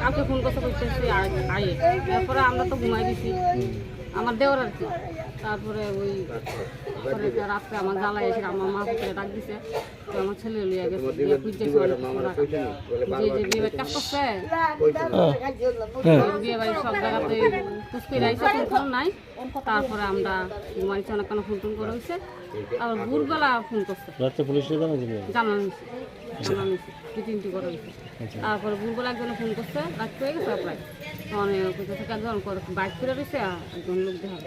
কালকে ফোন করতে করতেছি আয়ে তারপরে আমরা তো ঘুমাই দিছি আমার দেওয়ার আর কি। তারপরে ওই রাত্রে আমার জ্বালা এসে আমার মা পুকুরে ডাক দিছে তো আমার ছেলে লিয়ে গেছে দিয়ে খুঁজতেছে যে যে বিয়ে বাড়ি কাজ করছে। বিয়ে বাড়ি সব জায়গাতে পুষ্পি রাইছে ফোন ফোন নাই। তারপরে আমরা ঘুমাইছি অনেকক্ষণ ফোন টোন করে হয়েছে। তারপর ভোরবেলা ফোন করছে। রাত্রে পুলিশে জানানো হয়েছে জানানো হয়েছে দু তিনটি করে হয়েছে। তারপরে ভোরবেলা একজনে ফোন করছে রাত হয়ে গেছে প্রায়। মানে কোথা থেকে একজন করে বাইক করে রয়েছে একজন লোক দেখা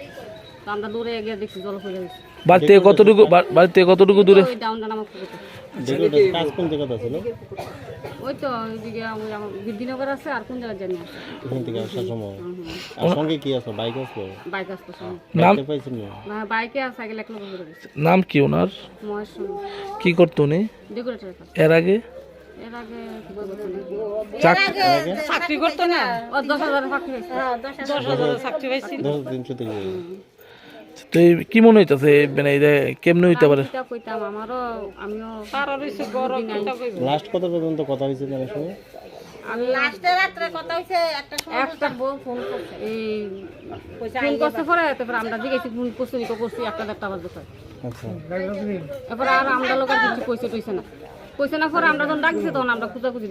তো আমরা দূরে গিয়ে দেখছি জল ফেলে গেছে। বাড়ি থেকে কতটুকু বা- বাড়ি থেকে কতটুকু দূরে? ডাউন ডাউন আমার কাজ কোন জায়গাতে ছিল ওই তো ওইদিকে ওই আমার আছে আর কোন জায়গায় জানি আছে? এখান থেকে আসার সময়। আর সঙ্গে কি আছে? বাইক আছে? বাইক সময় নাম? পাইছেন না? না বাইকে আর সাইকেল এক লোক ঘুরে নাম কি ওনার? মহেশ কি করতো উনি? ডেকোরেটরের কাছে এর আগে? এর আগে কি বলব না। ও দশ হাজার চাকরি হয়েছে দশ হাজার চাকরি হয়েছে দশ তিনশো থেকে তো কি মনে হইতাছে? মানে এটা কেমনে হইতে পারে? কইতাম আমারও আমিও লাস্ট কত পর্যন্ত কথা হয়েছে জানার সময় আমি লাস্টে রাত্রে কথা হইছে একটা একটা। বউ ফোন করছে। এই ফোন করতে পরে তারপর আমরা জিজ্ঞেস ফোন করছি নিকো করছি একটা দেড়টা বাজে আচ্ছা। এরপর আর আমরা লোক আর কিছু কইছে টইছে না। কইছে না পরে আমরা যখন ডাকছি তখন আমরা খুঁজা খুঁজি